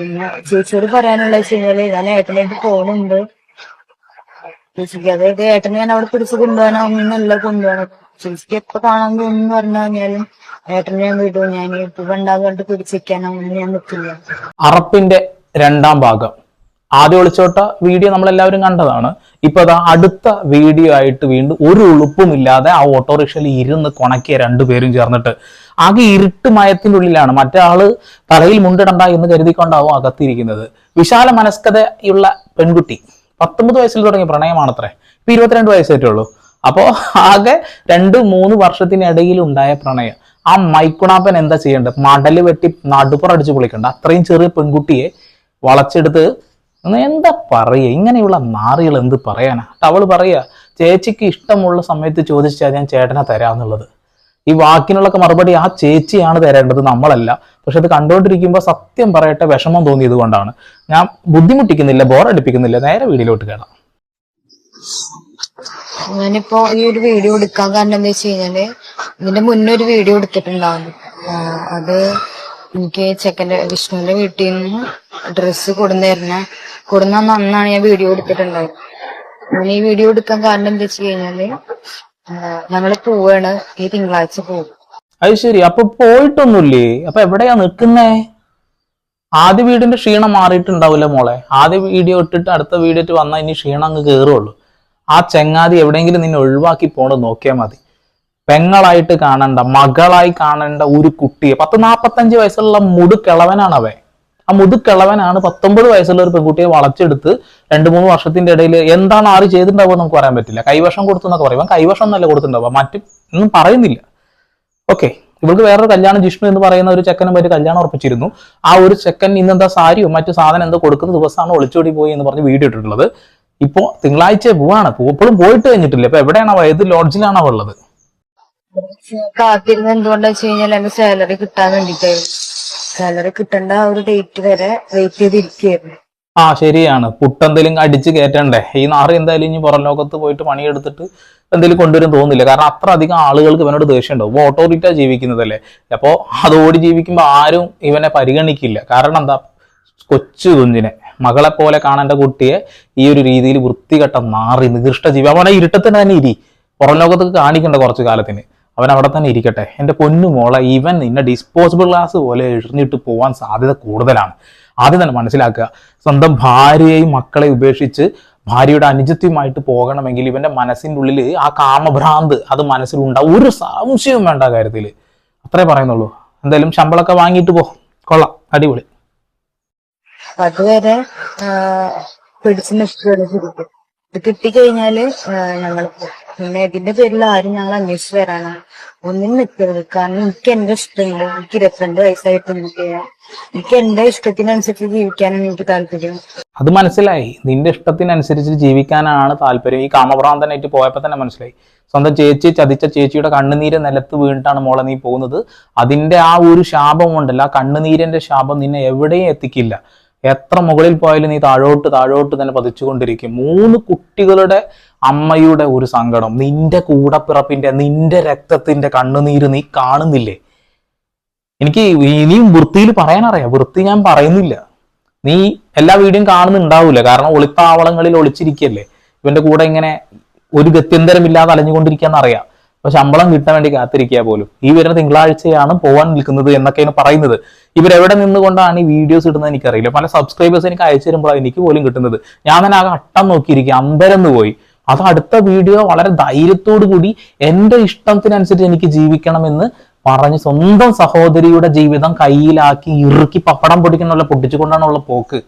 പിന്നെ ചേച്ചിയോട് പറയാനുള്ള വെച്ച് കഴിഞ്ഞാൽ ഞാൻ ഏട്ടനായിട്ട് പോണുണ്ട്. ചേച്ചിക്ക് അതായത് ഏട്ടനെ ഞാൻ അവിടെ പിടിച്ച് കൊണ്ടുപോകാനോ ഒന്നല്ല കൊണ്ടുപോകണം ചേച്ചിക്ക് എപ്പൊ കാണാൻ തോന്നുന്നു പറഞ്ഞു കഴിഞ്ഞാലും ഏട്ടനെ ഞാൻ വിടും. ഞാൻ ഇപ്പൊ ഉണ്ടാകാണ്ട് പിടിച്ചിരിക്കാനോ ഒന്നും ഞാൻ നിൽക്കില്ല അറപ്പിന്റെ രണ്ടാം ഭാഗം. ആദ്യം ഒളിച്ചോട്ട വീഡിയോ നമ്മൾ എല്ലാവരും കണ്ടതാണ്. ഇപ്പൊ അതാ അടുത്ത വീഡിയോ ആയിട്ട് വീണ്ടും ഒരു ഉളുപ്പുമില്ലാതെ ആ ഓട്ടോറിക്ഷയിൽ ഇരുന്ന് കൊണക്കിയ രണ്ടുപേരും ചേർന്നിട്ട് ആകെ ഇരുട്ട് മയത്തിന്റെ ഉള്ളിലാണ്. മറ്റാൾ തലയിൽ മുണ്ടിടണ്ട എന്ന് കരുതിക്കൊണ്ടാവും അകത്തിരിക്കുന്നത്. വിശാല മനസ്കതയുള്ള പെൺകുട്ടി പത്തൊമ്പത് വയസ്സിൽ തുടങ്ങിയ പ്രണയമാണത്രേ. ഇപ്പൊ ഇരുപത്തിരണ്ട് വയസ്സായിട്ടുള്ളൂ അപ്പോ ആകെ രണ്ട് മൂന്ന് വർഷത്തിനിടയിൽ ഉണ്ടായ പ്രണയം. ആ മൈക്കുണാപ്പൻ എന്താ ചെയ്യേണ്ടത്? മടൽ വെട്ടി നടുപ്പുറടിച്ച് പൊളിക്കണ്ട. അത്രയും ചെറിയ പെൺകുട്ടിയെ വളച്ചെടുത്ത് എന്താ പറയുക? ഇങ്ങനെയുള്ള നാറികൾ എന്ത് പറയാനാ? അവൾ പറയാ ചേച്ചിക്ക് ഇഷ്ടമുള്ള സമയത്ത് ചോദിച്ചാൽ ഞാൻ ചേട്ടനെ തരാന്നുള്ളത്. ഈ വാക്കിനുള്ളൊക്കെ മറുപടി ആ ചേച്ചിയാണ് തരേണ്ടത് നമ്മളല്ല. പക്ഷെ അത് കണ്ടുകൊണ്ടിരിക്കുമ്പോൾ സത്യം പറയട്ടെ വിഷമം തോന്നിയത് കൊണ്ടാണ്. ഞാൻ ബുദ്ധിമുട്ടിക്കുന്നില്ല ബോറടിപ്പിക്കുന്നില്ല നേരെ വീഡിയോയിലോട്ട് കയറാം ഞാനിപ്പോ ഈ ഒരു വീഡിയോ എടുക്കാൻ കാരണം എന്താ വെച്ച് കഴിഞ്ഞാൽ ഇതിന്റെ മുന്നേ ഒരു വീഡിയോ എടുത്തിട്ടുണ്ടാവും അത് എനിക്ക് ചെക്കന്റെ വിഷ്ണുവിന്റെ വീട്ടിൽ നിന്ന് ഡ്രസ്സ് കൊടുന്നിരുന്ന കൊടുന്ന അന്നാണ് ഞാൻ വീഡിയോ എടുത്തിട്ടുണ്ടായത്. ഞാൻ ഈ വീഡിയോ എടുക്കാൻ കാരണം എന്താ വെച്ച് കഴിഞ്ഞാൽ ആ, ഞങ്ങൾ പോവാണ്. ഈ തിങ്കളാഴ്ച പോകും. അത് ശരി. അപ്പൊ പോയിട്ടൊന്നുമില്ലേ? അപ്പൊ എവിടെയാ നിൽക്കുന്നേ? ആദ്യ വീടിന്റെ ക്ഷീണം മാറിയിട്ടുണ്ടാവില്ല മോളെ? ആദ്യ വീഡിയോ ഇട്ടിട്ട് അടുത്ത വീഡിയോ ഇട്ട് വന്നാൽ ഇനി ക്ഷീണം അങ്ങ് കയറുള്ളൂ ആ ചെങ്ങാതി എവിടെയെങ്കിലും നിന്നെ ഒഴിവാക്കി പോണത് നോക്കിയാൽ മതി. പെങ്ങളായിട്ട് കാണണ്ട മകളായി കാണേണ്ട ഒരു കുട്ടിയെ. പത്ത് നാപ്പത്തഞ്ച് വയസ്സുള്ള മുടുക്കിളവനാണ് അവൻ ആ മുതുക്കിളവനാണ് പത്തൊമ്പത് വയസ്സുള്ള ഒരു പെൺകുട്ടിയെ വളച്ചെടുത്ത് രണ്ട് മൂന്ന് വർഷത്തിന്റെ ഇടയിൽ എന്താണ് ആര് ചെയ്തിട്ടുണ്ടാവുക നമുക്ക് പറയാൻ പറ്റില്ല. കൈവശം കൊടുത്തു എന്നൊക്കെ പറയും. കൈവശം എന്നല്ല കൊടുത്തിട്ടുണ്ടാവുക. മറ്റു ഒന്നും പറയുന്നില്ല. ഓക്കെ. ഇവൾക്ക് വേറൊരു കല്യാണം ജിഷ്ണു എന്ന് പറയുന്ന ഒരു ചെക്കനും ഒരു കല്യാണം ഉറപ്പിച്ചിരുന്നു. ആ ഒരു ചെക്കൻ ഇന്നെന്താ സാരിയോ മറ്റു സാധനം എന്തോ കൊടുക്കുന്ന ദിവസമാണ് ഒളിച്ചോടി പോയി എന്ന് പറഞ്ഞ് വീഡിയോ ഇട്ടിട്ടുള്ളത്. ഇപ്പോ തിങ്കളാഴ്ച പോവാണ്. ഇപ്പോഴും പോയിട്ട് കഴിഞ്ഞിട്ടില്ല. ഇപ്പൊ എവിടെയാണ് ഏത് ലോഡ്ജിലാണ് ഉള്ളത്? കാത്തിരുന്ന് എന്തുകൊണ്ടാ വെച്ച് കഴിഞ്ഞാൽ എന്റെ സാലറി കിട്ടാൻ വേണ്ടിട്ടായിരുന്നു. സാലറി കിട്ടേണ്ട ആ ഒരു ഡേറ്റ് വരെ വെയിറ്റ് ചെയ്തിരിക്കുകയായിരുന്നു. ആ ശരിയാണ്. പുട്ടെന്തെങ്കിലും അടിച്ച് കയറ്റണ്ടേ ഈ നാറ് എന്തായാലും ഇനി പുറം ലോകത്ത് പോയിട്ട് പണിയെടുത്തിട്ട് എന്തെങ്കിലും കൊണ്ടുവരും തോന്നുന്നില്ല. കാരണം അത്ര അധികം ആളുകൾക്ക് ഇവനോട് ദേഷ്യം ഉണ്ടാവും ഇപ്പൊ ഓട്ടോറിറ്റ ജീവിക്കുന്നതല്ലേ? അപ്പോ അത് ഓടി ജീവിക്കുമ്പോൾ ആരും ഇവനെ പരിഗണിക്കില്ല. കാരണം എന്താ? കൊച്ചു കുഞ്ഞിനെ. മകളെ പോലെ കാണേണ്ട കുട്ടിയെ ഈ ഒരു രീതിയിൽ വൃത്തികെട്ട നാറി നികൃഷ്ട ജീവി അവനെ ഇരുട്ടത്തിന് തന്നെ ഇരി. പുറം ലോകത്തേക്ക് കാണിക്കണ്ട കുറച്ചു കാലത്തിന്. അവൻ അവിടെ തന്നെ ഇരിക്കട്ടെ. എന്റെ പൊന്നു മോളെ ഇവൻ നിന്നെ ഡിസ്പോസിബിൾ ഗ്ലാസ് പോലെ എറിഞ്ഞിട്ട് പോകാൻ സാധ്യത കൂടുതലാണ്. ആദ്യം തന്നെ മനസ്സിലാക്കുക സ്വന്തം ഭാര്യയെയും മക്കളെ ഉപേക്ഷിച്ച് ഭാര്യയുടെ അനുജത്വമായിട്ട് പോകണമെങ്കിൽ ഇവന്റെ മനസ്സിന്റെ ഉള്ളിൽ ആ കാമഭ്രാന്ത് അത് മനസ്സിലുണ്ടാവും. ഒരു സംശയവും വേണ്ട കാര്യത്തിൽ. അത്രേ പറയുന്നുള്ളൂ. എന്തായാലും ശമ്പളമൊക്കെ വാങ്ങിയിട്ട് പോ. കൊള്ളാം. അടിപൊളി. അതുവരെ പിടിച്ചു ഇത് കിട്ടിക്കഴിഞ്ഞാൽ ഞങ്ങൾ പിന്നെ ഇതിന്റെ പേരിൽ ആരും ഞങ്ങൾ അന്വേഷിച്ച് വരാനാണ് ഒന്നും നിൽക്കരുത്. കാരണം എനിക്ക് എന്റെ ഇഷ്ടമുണ്ട് എനിക്ക് ഇരുപത്തിരണ്ട് വയസ്സായിട്ട് എനിക്ക് എന്റെ ഇഷ്ടത്തിനനുസരിച്ച് ജീവിക്കാനാണ് എനിക്ക് താല്പര്യം. അത് മനസ്സിലായി. നിന്റെ ഇഷ്ടത്തിനനുസരിച്ച് ജീവിക്കാനാണ് താല്പര്യം. ഈ കാമഭ്രാന്തനായിട്ട് പോയപ്പോൾ തന്നെ മനസ്സിലായി. സ്വന്തം ചേച്ചി ചതിച്ച ചേച്ചിയുടെ കണ്ണുനീര് നിലത്ത് വീണിട്ടാണ് മോളെ നീ പോകുന്നത്. അതിന്റെ ആ ഒരു ശാപം ആ കണ്ണുനീരിന്റെ ശാപം നിന്നെ എവിടെയും എത്തിക്കില്ല. എത്ര മുകളിൽ പോയാലും നീ താഴോട്ട് താഴോട്ട് തന്നെ പതിച്ചുകൊണ്ടിരിക്കും. മൂന്ന് കുട്ടികളുടെ അമ്മയുടെ ഒരു സങ്കടം. നിന്റെ കൂടപ്പിറപ്പിന്റെ നിന്റെ രക്തത്തിന്റെ കണ്ണുനീര് നീ കാണുന്നില്ലേ? എനിക്ക് ഇനിയും വൃത്തിയിൽ പറയാനറിയാം. വൃത്തി ഞാൻ പറയുന്നില്ല. നീ എല്ലാ വീഡിയോയും കാണുന്നുണ്ടാവില്ല കാരണം ഒളിത്താവളങ്ങളിൽ ഒളിച്ചിരിക്കല്ലേ. ഇവന്റെ കൂടെ ഇങ്ങനെ ഒരു ഗത്യന്തരമില്ലാതെ അലഞ്ഞുകൊണ്ടിരിക്കാന്ന് അറിയാം അപ്പൊ ശമ്പളം കിട്ടാൻ വേണ്ടി കാത്തിരിക്കുക പോലും. ഈ വരുന്ന തിങ്കളാഴ്ചയാണ് പോവാൻ നിൽക്കുന്നത് എന്നൊക്കെയാണ് പറയുന്നത്. ഇവരെവിടെ നിന്നുകൊണ്ടാണ് ഈ വീഡിയോസ് ഇടുന്നത് എനിക്കറിയില്ല. പല സബ്സ്ക്രൈബേഴ്സ് എനിക്ക് അയച്ചു തരുമ്പോഴാണ് എനിക്ക് പോലും കിട്ടുന്നത്. ഞാൻ തന്നെ ആകെ അട്ടം നോക്കിയിരിക്കുക. അമ്പരന്ന് പോയി. അത് അടുത്ത വീഡിയോ വളരെ ധൈര്യത്തോടു കൂടി എന്റെ ഇഷ്ടത്തിനനുസരിച്ച് എനിക്ക് ജീവിക്കണമെന്ന് പറഞ്ഞ് സ്വന്തം സഹോദരിയുടെ ജീവിതം കയ്യിലാക്കി ഇറുക്കി പപ്പടം പൊടിക്കുന്നുള്ള പൊട്ടിച്ചുകൊണ്ടാണുള്ള പോക്ക്.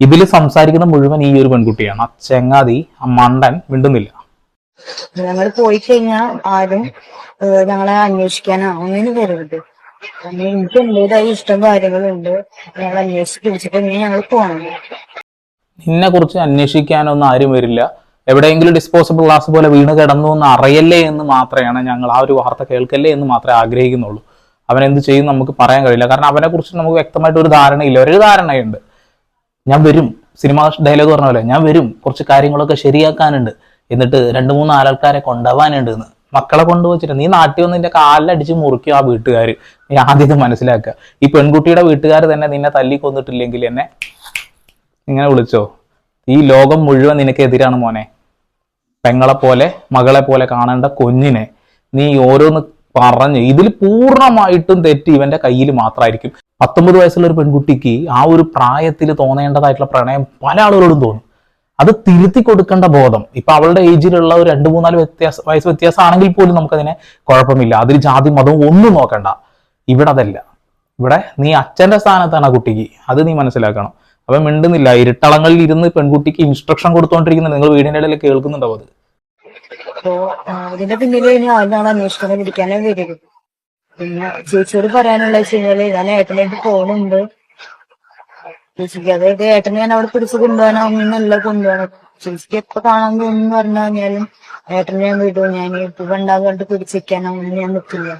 ഇതിൽ സംസാരിക്കുന്ന മുഴുവൻ ഈ ഒരു പെൺകുട്ടിയാണ്. ആ ചെങ്ങാതി ആ മണ്ടൻ മിണ്ടുന്നില്ല. ഞങ്ങൾ പോയി കഴിഞ്ഞാൽ ആരും ഞങ്ങളെ അന്വേഷിക്കാനോ. ഒന്നിനും വരരുത്. കാരണം എനിക്ക് എന്റേതായ ഇഷ്ടം കാര്യങ്ങളുണ്ട്. ഞങ്ങൾ അന്വേഷിച്ച് ഞങ്ങൾ പോകണം നിന്നെ കുറിച്ച് അന്വേഷിക്കാനൊന്നും ആരും വരില്ല. എവിടെയെങ്കിലും ഡിസ്പോസിബിൾ ഗ്ലാസ് പോലെ വീണ് കിടന്നു എന്ന് അറിയല്ലേ എന്ന് മാത്രമാണ് ഞങ്ങൾ ആ ഒരു വാർത്ത കേൾക്കല്ലേ എന്ന് മാത്രമേ ആഗ്രഹിക്കുന്നുള്ളൂ. അവൻ എന്ത് ചെയ്യും നമുക്ക് പറയാൻ കഴിയില്ല. കാരണം അവനെ കുറിച്ച് നമുക്ക് വ്യക്തമായിട്ട് ഒരു ധാരണയില്ല. ഒരു ധാരണയുണ്ട്. ഞാൻ വരും. സിനിമ ഡയലോഗ് പറഞ്ഞ പോലെ ഞാൻ വരും. കുറച്ച് കാര്യങ്ങളൊക്കെ ശരിയാക്കാനുണ്ട്. എന്നിട്ട് രണ്ട് മൂന്ന് ആൾക്കാരെ കൊണ്ടുപോകാനുണ്ട് എന്ന് മക്കളെ കൊണ്ടുവച്ചിട്ട് നീ നാട്ടിൽ വന്ന് നിന്റെ കാലിലടിച്ച് മുറിക്കും ആ വീട്ടുകാർ നീ ആദ്യം ഇത് മനസ്സിലാക്കുക. ഈ പെൺകുട്ടിയുടെ വീട്ടുകാർ തന്നെ നിന്നെ തല്ലി കൊന്നിട്ടില്ലെങ്കിൽ എന്നെ ഇങ്ങനെ വിളിച്ചോ? ഈ ലോകം മുഴുവൻ നിനക്കെതിരാണ് മോനെ. പെങ്ങളെ പോലെ മകളെ പോലെ കാണേണ്ട കുഞ്ഞിനെ നീ ഓരോന്ന് പറഞ്ഞ് ഇതിൽ പൂർണമായിട്ടും തെറ്റ് ഇവന്റെ കയ്യിൽ മാത്രമായിരിക്കും. പത്തൊമ്പത് വയസ്സുള്ള ഒരു പെൺകുട്ടിക്ക് ആ ഒരു പ്രായത്തിൽ തോന്നേണ്ടതായിട്ടുള്ള പ്രണയം പല ആളുകളോടും തോന്നും. അത് തിരുത്തി കൊടുക്കേണ്ട ബോധം. ഇപ്പൊ അവളുടെ ഏജിലുള്ള ഒരു രണ്ട് മൂന്നാൽ വ്യത്യാസ വയസ്സ് വ്യത്യാസമാണെങ്കിൽ പോലും നമുക്കതിനെ കുഴപ്പമില്ല. അതിൽ ജാതി മതവും ഒന്നും നോക്കണ്ട. ഇവിടെ അതല്ല. ഇവിടെ നീ അച്ഛന്റെ സ്ഥാനത്താണ് ആ കുട്ടിക്ക്. അത് നീ മനസ്സിലാക്കണം. അവൻ മിണ്ടുന്നില്ല. ഇരുട്ടളങ്ങളിൽ ഇരുന്ന് പെൺകുട്ടിക്ക് ഇൻസ്ട്രക്ഷൻ കൊടുത്തോണ്ടിരിക്കുന്നത് നിങ്ങൾ വീടിന്റെ ഇടയിൽ കേൾക്കുന്നുണ്ടാവും അത്. അപ്പോ പിന്നെ ചേച്ചിയോട് പറയാനുള്ള വെച്ച് കഴിഞ്ഞാൽ ഞാൻ ഏട്ടനായിട്ട് പോകുന്നുണ്ട് ചേച്ചിക്ക് അതായത് ഏട്ടനെ ഞാൻ അവിടെ പിടിച്ച് കൊണ്ടുപോകാനൊന്നല്ല കൊണ്ടുപോകണം ചേച്ചിക്ക് എപ്പൊ കാണാൻ തോന്നുന്നു പറഞ്ഞു കഴിഞ്ഞാലും ഏട്ടനെ ഞാൻ വിടും. ഞാൻ ഇപ്പൊ പറഞ്ഞിട്ട് പിടിച്ചിരിക്കാനോ ഒന്നും ഞാൻ നിൽക്കില്ല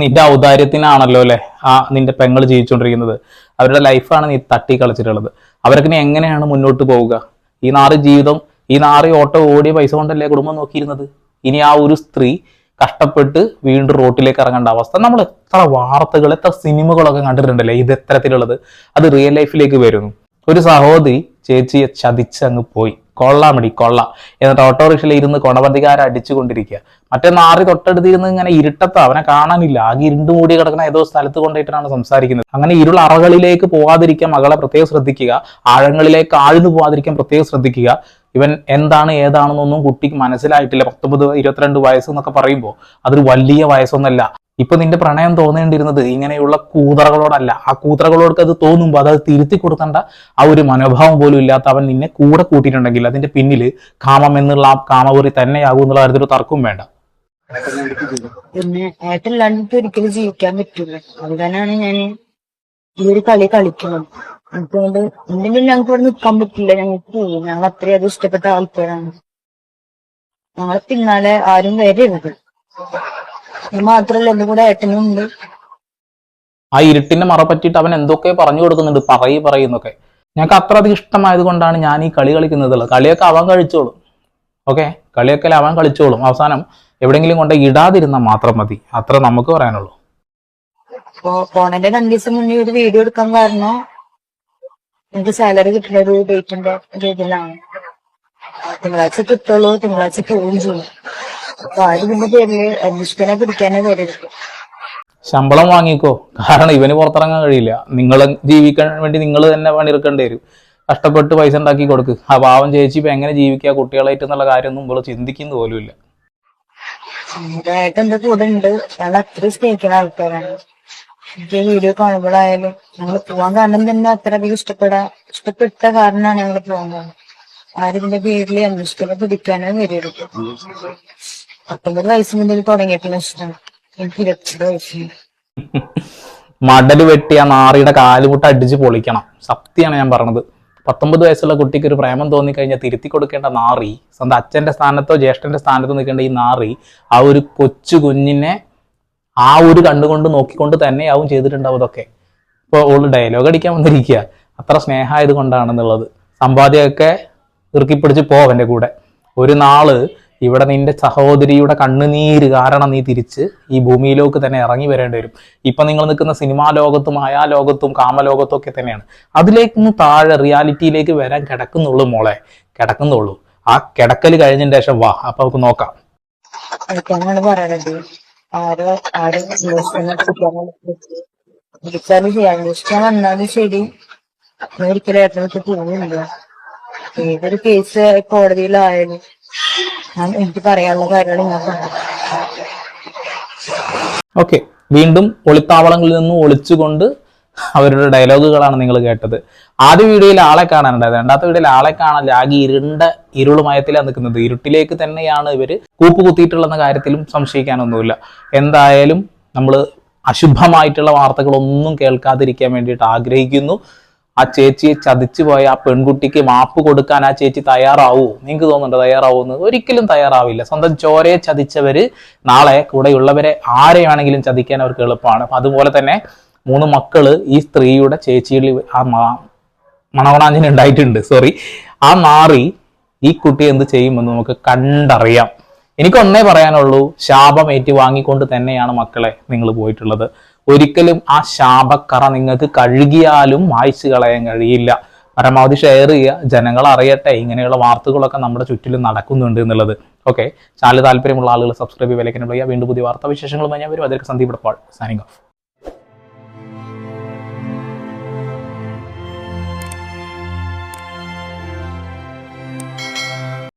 നിന്റെ ഔദാര്യത്തിനാണല്ലോ അല്ലെ? ആ നിന്റെ പെങ്ങൾ ജീവിച്ചുകൊണ്ടിരിക്കുന്നത് അവരുടെ ലൈഫാണ് നീ തട്ടി കളിച്ചിട്ടുള്ളത് അവർക്ക് നീ എങ്ങനെയാണ് മുന്നോട്ട് പോവുക? ഈ നാറ് ജീവിതം ഈ നാറി ഓട്ടോ ഓടിയ പൈസ കൊണ്ടല്ലേ കുടുംബം നോക്കിയിരുന്നത്? ഇനി ആ ഒരു സ്ത്രീ കഷ്ടപ്പെട്ട് വീണ്ടും റോട്ടിലേക്ക് ഇറങ്ങേണ്ട അവസ്ഥ. നമ്മൾ എത്ര വാർത്തകൾ എത്ര സിനിമകളൊക്കെ കണ്ടിട്ടുണ്ടല്ലേ ഇത് എത്തരത്തിലുള്ളത് അത് റിയൽ ലൈഫിലേക്ക് വരുന്നു. ഒരു സഹോദരി ചേച്ചിയെ ചതിച്ചങ്ങ് പോയി. കൊള്ളാമടി കൊള്ള. എന്നിട്ട് ഓട്ടോറിക്ഷയിൽ ഇരുന്ന് കൊണപതികാരം അടിച്ചുകൊണ്ടിരിക്കുക മറ്റേ നാറി തൊട്ടടുത്തിരുന്ന് ഇങ്ങനെ ഇരുട്ടത്ത് അവനെ കാണാനില്ല. ആകെ ഇരുണ്ടു മൂടി കിടക്കുന്ന ഏതോ സ്ഥലത്ത് കൊണ്ടായിട്ടാണ് സംസാരിക്കുന്നത്. അങ്ങനെ ഇരുൾ അറകളിലേക്ക് പോവാതിരിക്കാൻ മകളെ പ്രത്യേകം ശ്രദ്ധിക്കുക. ആഴങ്ങളിലേക്ക് ആഴ്ന്നു പോവാതിരിക്കാൻ പ്രത്യേകം ശ്രദ്ധിക്കുക. ഇവൻ എന്താണ് ഏതാണെന്നൊന്നും കുട്ടിക്ക് മനസ്സിലായിട്ടില്ല. പത്തൊമ്പത് ഇരുപത്തിരണ്ട് വയസ്സ് എന്നൊക്കെ പറയുമ്പോൾ അതൊരു വലിയ വയസ്സൊന്നല്ല. ഇപ്പൊ നിന്റെ പ്രണയം തോന്നേണ്ടിയിരുന്നത് ഇങ്ങനെയുള്ള കൂതറകളോടല്ല. ആ കൂതറകളോടൊക്കെ അത് തോന്നുമ്പോൾ അത് തിരുത്തി കൊടുക്കേണ്ട ആ ഒരു മനോഭാവം പോലും ഇല്ലാത്ത അവൻ നിന്നെ കൂടെ കൂട്ടിയിട്ടുണ്ടെങ്കിൽ അതിന്റെ പിന്നിൽ കാമം എന്നുള്ള ആ കാമപുറി തന്നെയാകും എന്നുള്ള കാര്യത്തിൽ ഒരു തർക്കവും വേണ്ട. ഒരിക്കലും ജീവിക്കാൻ പറ്റില്ല അതുകൊണ്ടാണ് ഞാൻ ഈ ഒരു കളി കളിക്കുന്നത്. അതുകൊണ്ട് എന്തെങ്കിലും ഞങ്ങൾക്ക് ഇവിടെ നിൽക്കാൻ പറ്റില്ല ഞങ്ങൾക്ക് ഞങ്ങൾ അത്രയധികം ഇഷ്ടപ്പെട്ട ആൾക്കാരാണ്. ഞങ്ങളെ പിന്നാലെ ആരും വരരുത്. മാത്രല്ല എന്റെ കൂടെ ഏട്ടനും ഉണ്ട്. ആ ഇരുട്ടിന്റെ മറ പറ്റിയിട്ട് അവൻ എന്തൊക്കെ പറഞ്ഞു കൊടുക്കുന്നുണ്ട്? പറയി പറയുന്നൊക്കെ ഞങ്ങൾക്ക് അത്ര അധികം ഇഷ്ടമായത് കൊണ്ടാണ് ഞാൻ ഈ കളി കളിക്കുന്നത് കളിയൊക്കെ അവൻ കഴിച്ചോളും ഓക്കെ? കളിയൊക്കെ അവൻ കളിച്ചോളും. അവസാനം എവിടെയെങ്കിലും കൊണ്ട് ഇടാതിരുന്നാൽ മാത്രം മതി. അത്ര നമുക്ക് പറയാനുള്ളൂ. ഫോണിന്റെ രണ്ടു ദിവസം മുന്നേ ഒരു വീഡിയോ എടുക്കാൻ കാരണം എനിക്ക് സാലറി കിട്ടുന്ന ഒരു ഡേറ്റിന്റെ രീതിയിലാണ് തിങ്കളാഴ്ച കിട്ടുള്ളൂ തിങ്കളാഴ്ച പോവുകയും ചെയ്യും. അപ്പൊ ആ ഇതിന്റെ പേരിൽ അന്വേഷിക്കാനെ പിടിക്കാനേ വരരുത്. ശമ്പളം വാങ്ങിക്കോ. കാരണം ഇവന് പുറത്തിറങ്ങാൻ കഴിയില്ല. നിങ്ങൾ ജീവിക്കാൻ വേണ്ടി നിങ്ങൾ തന്നെ പണിയെടുക്കേണ്ടി വരും. കഷ്ടപ്പെട്ട് പൈസ ഉണ്ടാക്കി കൊടുക്ക്. ആ പാവം ചേച്ചി ഇപ്പൊ എങ്ങനെ ജീവിക്കുക കുട്ടികളായിട്ട് എന്നുള്ള കാര്യമൊന്നും ഇവൾ ചിന്തിക്കുന്ന പോലുമില്ല. ഇല്ല എന്റെ കൂടെ ഉണ്ട്. ഞങ്ങൾ അത്രയും സ്നേഹിക്കുന്ന ആൾക്കാരാണ്. എനിക്ക് വീഡിയോ കാണുമ്പോഴായാലും ഞങ്ങൾ പോവാൻ കാരണം തന്നെ അത്രയധികം ഇഷ്ടപ്പെടാ ഇഷ്ടപ്പെട്ട കാരണമാണ് ഞങ്ങൾ പോകുന്നത്. കാരണം ഇതിന്റെ പേരിൽ അന്വേഷിക്കുന്ന പിടിക്കാനോ വരരുത് പത്തൊമ്പത് വയസ്സ് മുതൽ തുടങ്ങിയിട്ടുള്ള ഇഷ്ടം. എനിക്ക് ഇരുപത്തി വയസ്സ്. മടൽ വെട്ടി ആ നാറിയുടെ കാലുമുട്ട അടിച്ച് പൊളിക്കണം. സത്യമാണ് ഞാൻ പറഞ്ഞത്. പത്തൊമ്പത് വയസ്സുള്ള കുട്ടിക്ക് ഒരു പ്രേമം തോന്നിക്കഴിഞ്ഞാൽ തിരുത്തി കൊടുക്കേണ്ട നാറി സ്വന്തം അച്ഛന്റെ സ്ഥാനത്തോ ജ്യേഷ്ഠന്റെ സ്ഥാനത്തോ നിൽക്കേണ്ട ഈ നാറി ആ ഒരു കൊച്ചു കുഞ്ഞിനെ ആ ഒരു കണ്ണുകൊണ്ട് നോക്കിക്കൊണ്ട് തന്നെയാവും ചെയ്തിട്ടുണ്ടാവും ഇതൊക്കെ. ഇപ്പോൾ ഓൾ ഡയലോഗ് അടിക്കാൻ വന്നിരിക്കുക. അത്ര സ്നേഹമായത് കൊണ്ടാണെന്നുള്ളത് സമ്പാദ്യമൊക്കെ ഇറുക്കിപ്പിടിച്ച് പോ അവന്റെ കൂടെ. ഒരു നാൾ ഇവിടെ നിന്റെ സഹോദരിയുടെ കണ്ണുനീര് കാരണം നീ തിരിച്ച് ഈ ഭൂമിയിലേക്ക് തന്നെ ഇറങ്ങി വരേണ്ടി വരും. ഇപ്പൊ നിങ്ങൾ നിൽക്കുന്ന സിനിമാ ലോകത്തും ആയാ ലോകത്തും കാമലോകത്തും ഒക്കെ തന്നെയാണ്. അതിലേക്കൊന്ന് താഴെ റിയാലിറ്റിയിലേക്ക് വരാൻ കിടക്കുന്നുള്ളൂ മോളെ. കിടക്കുന്നുള്ളൂ. ആ കിടക്കൽ കഴിഞ്ഞതിന് ശേഷം വാ അപ്പൊ നമുക്ക് നോക്കാം. ആരോ ആരും വിളിച്ചാലും ചെയ്യാം. അന്വേഷിക്കാൻ വന്നാലും ശരി. ഒരിക്കലും ഏട്ടനൊക്കെ പോകുന്നില്ല ഏതൊരു കേസ് കോടതിയിലായാലും ഞാൻ എനിക്ക് പറയാനുള്ള കാര്യങ്ങൾ ഞാൻ പറഞ്ഞു. ഓക്കെ. വീണ്ടും ഒളിത്താവളങ്ങളിൽ നിന്ന് ഒളിച്ചുകൊണ്ട് അവരുടെ ഡയലോഗുകളാണ് നിങ്ങൾ കേട്ടത്. ആദ്യ വീഡിയോയിൽ ആളെ കാണാനുണ്ടായത്. രണ്ടാമത്തെ വീഡിയോയിൽ ആളെ കാണാൻ ആകെ ഇരുണ്ട ഇരുളുമയത്തിലാണ് നിൽക്കുന്നത്. ഇരുട്ടിലേക്ക് തന്നെയാണ് ഇവർ കൂപ്പ് കുത്തിയിട്ടുള്ള കാര്യത്തിലും സംശയിക്കാനൊന്നുമില്ല. എന്തായാലും നമ്മൾ അശുഭമായിട്ടുള്ള വാർത്തകളൊന്നും കേൾക്കാതിരിക്കാൻ വേണ്ടിയിട്ട് ആഗ്രഹിക്കുന്നു. ആ ചേച്ചിയെ ചതിച്ചു പോയ ആ പെൺകുട്ടിക്ക് മാപ്പ് കൊടുക്കാൻ ആ ചേച്ചി തയ്യാറാവൂ? നിങ്ങൾക്ക് തോന്നുന്നുണ്ട് തയ്യാറാവൂന്ന് ഒരിക്കലും തയ്യാറാവില്ല. സ്വന്തം ചോരയെ ചതിച്ചവര് നാളെ കൂടെയുള്ളവരെ ആരെയാണെങ്കിലും ചതിക്കാൻ അവർക്ക് എളുപ്പമാണ്. അതുപോലെ തന്നെ മൂന്ന് മക്കൾ ഈ സ്ത്രീയുടെ ചേച്ചിയിൽ ആ മണവണാഞ്ചിന് ഉണ്ടായിട്ടുണ്ട് സോറി ആ നാറി ഈ കുട്ടി എന്ത് ചെയ്യുമെന്ന് നമുക്ക് കണ്ടറിയാം. എനിക്ക് ഒന്നേ പറയാനുള്ളൂ. ശാപം ഏറ്റു ഏറ്റുവാങ്ങിക്കൊണ്ട് തന്നെയാണ് മക്കളെ നിങ്ങൾ പോയിട്ടുള്ളത്. ഒരിക്കലും ആ ശാപക്കറ നിങ്ങൾക്ക് കഴുകിയാലും മായ്ച്ചു കളയാൻ കഴിയില്ല. പരമാവധി ഷെയർ ചെയ്യുക. ജനങ്ങൾ അറിയട്ടെ. ഇങ്ങനെയുള്ള വാർത്തകളൊക്കെ നമ്മുടെ ചുറ്റിലും നടക്കുന്നുണ്ട് എന്നുള്ളത്. ഓക്കെ ചാനൽ താല്പര്യമുള്ള ആളുകൾ സബ്സ്ക്രൈബ് വിലക്കിനുള്ള വീണ്ടും പുതിയ വാർത്താ വിശേഷങ്ങളുമായി ഞാൻ വരും. അതിലേക്ക് സന്ദീപ് പാൾ സൈനിങ് ഓഫ്